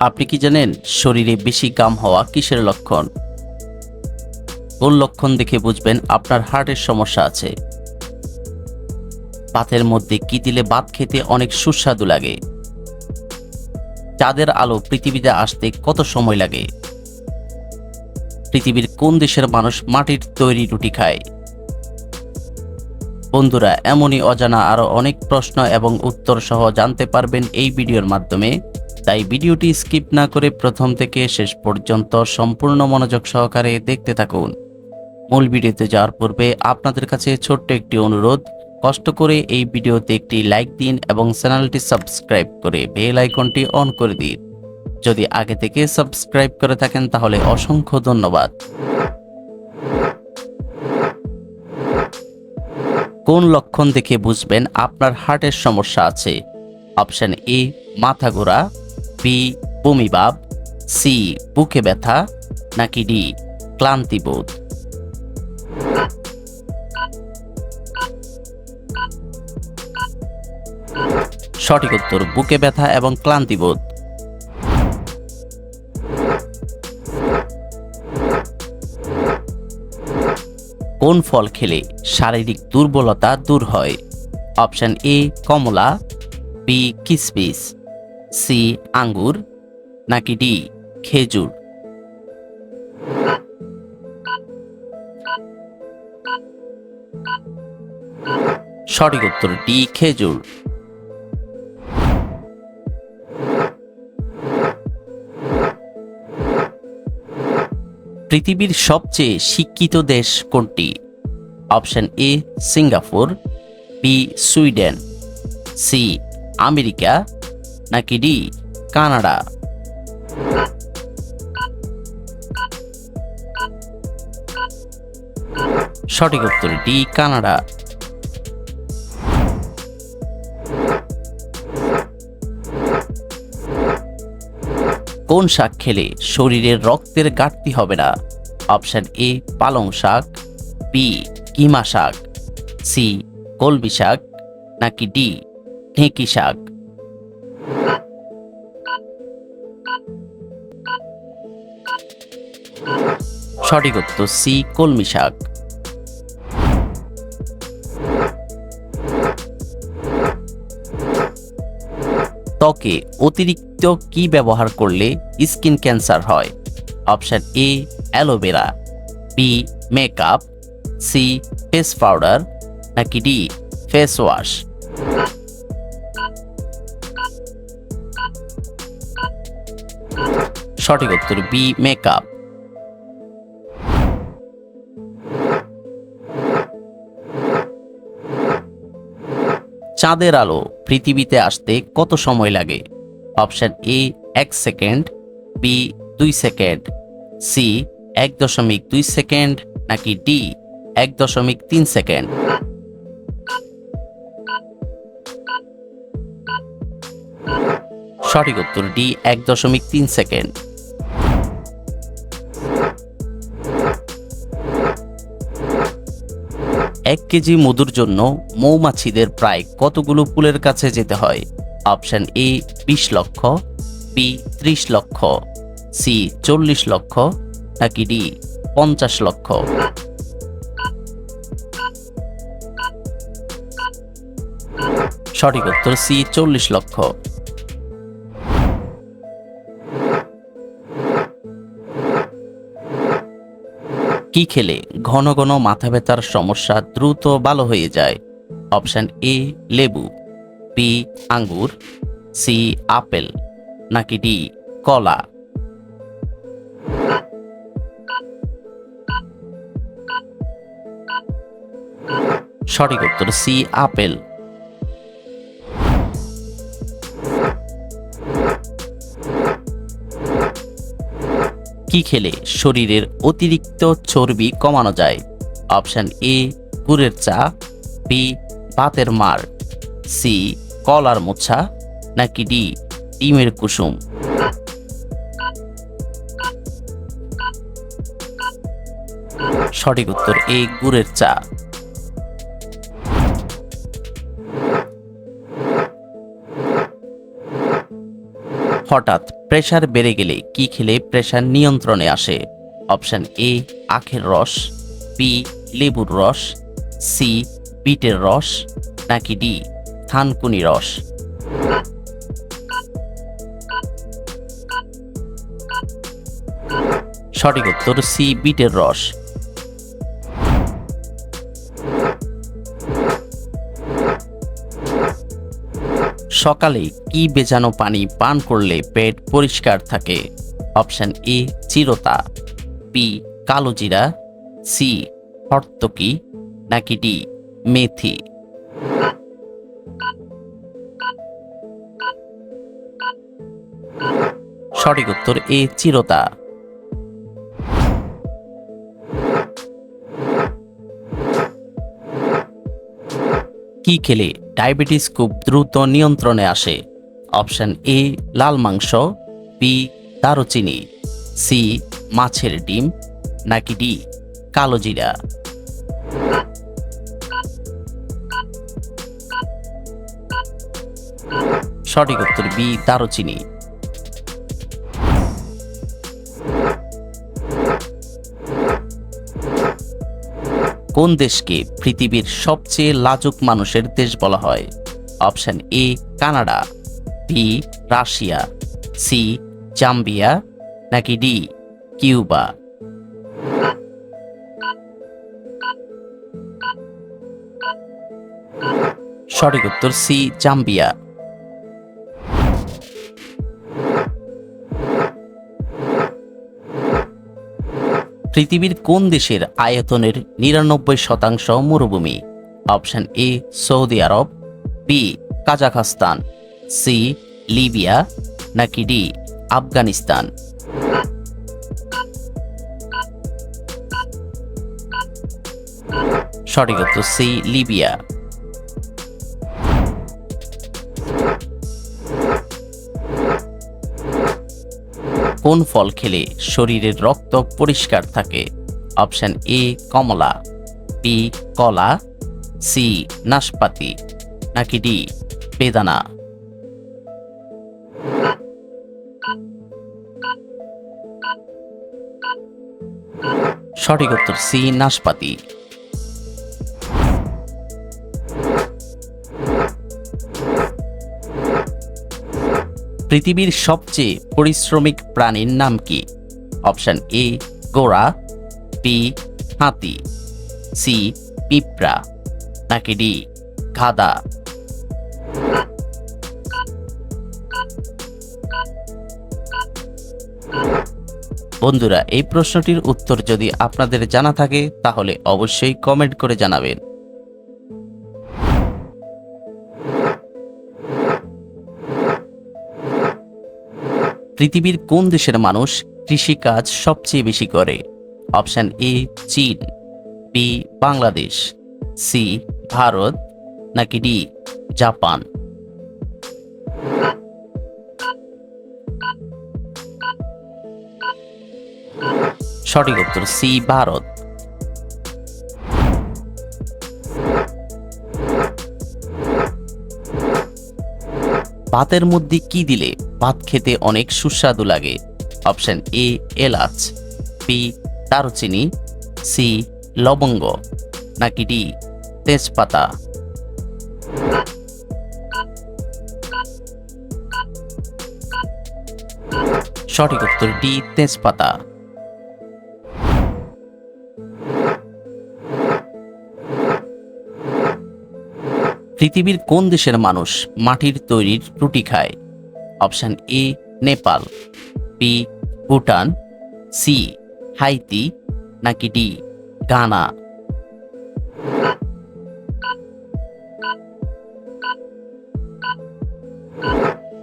আপনি কি জানেন শরীরে বেশি গাম হওয়া কিসের লক্ষণ? কোন লক্ষণ দেখে বুঝবেন আপনার হার্টের সমস্যা আছে? ভাতের মধ্যে কি দিলে ভাত খেতে অনেক সুস্বাদু লাগে? চাঁদের আলো পৃথিবীতে আসতে কত সময় লাগে? পৃথিবীর কোন দেশের মানুষ মাটির তৈরি রুটি খায়? বন্ধুরা, এমনই অজানা আরও অনেক প্রশ্ন এবং উত্তর সহ জানতে পারবেন এই ভিডিওর মাধ্যমে। তাই ভিডিওটি স্কিপ না করে প্রথম থেকে শেষ পর্যন্ত সম্পূর্ণ মনোযোগ সহকারে দেখতে থাকুন। মূল ভিডিওতে যাওয়ার পূর্বে আপনাদের কাছে ছোট্ট একটি অনুরোধ, কষ্ট করে এই ভিডিওতে একটি লাইক দিন এবং চ্যানেলটি সাবস্ক্রাইব করে বেল আইকনটি অন করে দিন। যদি আগে থেকে সাবস্ক্রাইব করে থাকেন তাহলে অসংখ্য ধন্যবাদ। কোন লক্ষণ দেখে বুঝবেন আপনার হার্টের সমস্যা আছে? অপশন এ, মাথা ঘোরা। বি বমিভাব সি বুকে ব্যথা, নাকি ডি ক্লান্তিবোধ সঠিক উত্তর, বুকে ব্যথা এবং ক্লান্তিবোধ কোন ফল খেলে শারীরিক দুর্বলতা দূর হয়? অপশন এ কমলা বি কিসমিস। সি, আঙ্গুর, নাকি ডি, খেজুর? সঠিক উত্তর ডি, খেজুর। পৃথিবীর সবচেয়ে শিক্ষিত দেশ কোনটি? Option A, Singapore, B, Sweden, C, America নাকি ডি, কানাডা? সঠিক উত্তর ডি, কানাডা। কোন শাক খেলে শরীরের রক্তের ঘাটতি হবে না? অপশন এ, পালং শাক বি কিমা শাক সি কলমি শাক, নাকি ডি ঢেঁকি শাক? সঠিক উত্তর সি, কলমি শাক। ত্বকে অতিরিক্ত কি ব্যবহার করলে স্কিন ক্যান্সার হয়? Option A, aloe vera, B, makeup, C, face powder, নাকি ডি, ফেস ওয়াশ। সঠিক উত্তর বি, মেকআপ। চাঁদের আলো পৃথিবীতে আসতে কত সময় লাগে? অপশন এ এক সেকেন্ড বি দুই সেকেন্ড সি এক দশমিক দুই সেকেন্ড, নাকি ডি এক দশমিক তিন সেকেন্ড? সঠিক উত্তর ডি এক দশমিক তিন সেকেন্ড। এক কেজি মধুর জন্য মৌমাছিদের প্রায় কতগুলো ফুলের কাছে যেতে হয়? অপশন এ বিশ লক্ষ বি ত্রিশ লক্ষ সি চল্লিশ লক্ষ, নাকি ডি পঞ্চাশ লক্ষ? সঠিক উত্তর সি চল্লিশ লক্ষ। কি খেলে ঘন ঘন মাথা ব্যথার সমস্যা দ্রুত ভালো হয়ে যায়। অপশন এ, লেবু, বি, আঙ্গুর, সি, আপেল, নাকি ডি, কলা। সঠিক উত্তর সি, আপেল। কি খেলে শরীরের অতিরিক্ত চর্বি কমানো যায়? অপশান এ, গুড়ের চা, বি পাতের মার, সি, কলার মোছা, নাকি ডি, ডিমের কুসুম। সঠিক উত্তর এ, গুড়ের চা। হঠাৎ প্রেশার বেড়ে গেলে কি খেলে প্রেশার নিয়ন্ত্রণে আসে? অপশন এ, আখের রস, বি, লেবুর রস, সি, বিটের রস, নাকি ডি, থানকুনি রস। সঠিক উত্তর সি, বিটের রস। সকালে কি বেজানো পানি পান করলে পেট পরিষ্কার থাকে? অপশন এ, চিরতা। বি কালোজিরা সি হর্তকি নাকি ডি মেথি? সঠিক উত্তর এ, চিরতা। কি খেলে ডায়াবেটিস খুব দ্রুত নিয়ন্ত্রণে আসে। অপশান এ লাল মাংস বি দারুচিনি সি মাছের ডিম, নাকি ডি কালো জিরা। সঠিক উত্তর বি দারুচিনি। কোন দেশকে পৃথিবীর সবচেয়ে লাজুক মানুষের দেশ বলা হয়? Option A, Canada, B, Russia, C, Zambia, নাকি ডি, কিউবা? সঠিক উত্তর সি, জাম্বিয়া। পৃথিবীর কোন দেশের আয়তনের নিরানব্বই শতাংশ মরুভূমি? অপশন এ, সৌদি আরব, বি, কাজাখস্তান, সি, লিবিয়া, নাকি ডি, আফগানিস্তান? সঠিক উত্তর সি, লিবিয়া। কোন ফল খেলে শরীরের রক্ত পরিষ্কার থাকে? অপশন এ, কমলা বি কলা সি নাশপাতি, নাকি ডি বেদানা? সঠিক উত্তর সি নাশপাতি। পৃথিবীর সবচেয়ে পরিশ্রমিক প্রাণীর নাম কি? অপশন এ, গোড়া বি হাতি সি পিঁপড়া, নাকি ডি গাদা বন্ধুরা, এই প্রশ্নটির উত্তর যদি আপনাদের জানা থাকে, তাহলে অবশ্যই কমেন্ট করে জানাবেন। পৃথিবীর কোন দেশের মানুষ কৃষিকাজ সবচেয়ে বেশি করে? অপশান এ, চীন বি বাংলাদেশ সি ভারত, নাকি ডি, জাপান? সঠিক উত্তর সি ভারত। ভাতের মধ্যে কি দিলে ভাত খেতে অনেক সুস্বাদু লাগে? অপশন এ, এলাচ, বি, দারুচিনি, সি, লবঙ্গ, নাকি ডি, তেজপাতা। সঠিক উত্তর ডি, তেজপাতা। পৃথিবীর কোন দেশের মানুষ মাটির তৈরির রুটি খায়? Option A, Nepal, B, Bhutan, C, Haiti, নাকি ডি গানা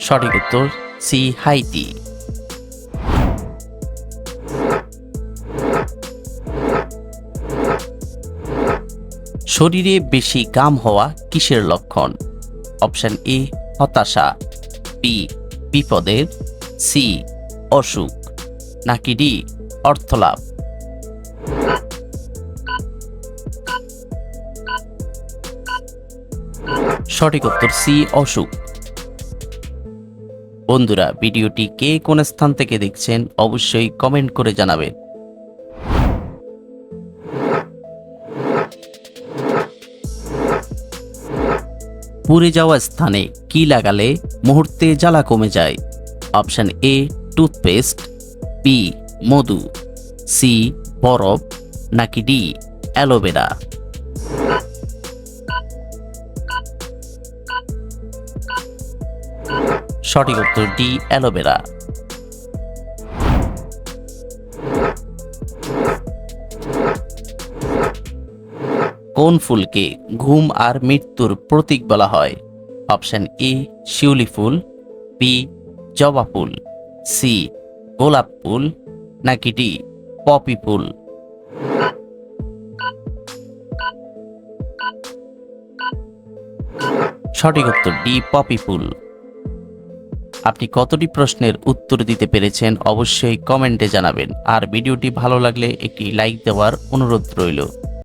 সঠিক উত্তর, সি, হাইতি। শরীরে বেশি গাম হওয়া কিসের লক্ষণ? অপশন এ, হতাশা, বি বিপদের সি, অসুখ, নাকি ডি, অর্থলাভ। সঠিক উত্তর সি, অসুখ। বন্ধুরা, ভিডিওটি কে কোন স্থান থেকে দেখছেন অবশ্যই কমেন্ট করে জানাবেন। পুড়ে যাওয়া স্থানে কি লাগালে মুহূর্তে জ্বালা কমে যায়? অপশান এ, টুথপেস্ট বি মধু সি বরফ, নাকি ডি অ্যালোভেরা? সঠিক উত্তর ডি অ্যালোভেরা। কোন ফুলকে ঘুম আর মৃত্যুর প্রতীক বলা হয়? অপশান এ, শিউলি ফুল, বি, জবা ফুল, সি, গোলাপ ফুল, নাকি ডি, পপি ফুল? সঠিক উত্তর ডি, পপি ফুল। আপনি কতটি প্রশ্নের উত্তর দিতে পেরেছেন অবশ্যই কমেন্টে জানাবেন। আর ভিডিওটি ভালো লাগলে একটি লাইক দেওয়ার অনুরোধ রইল।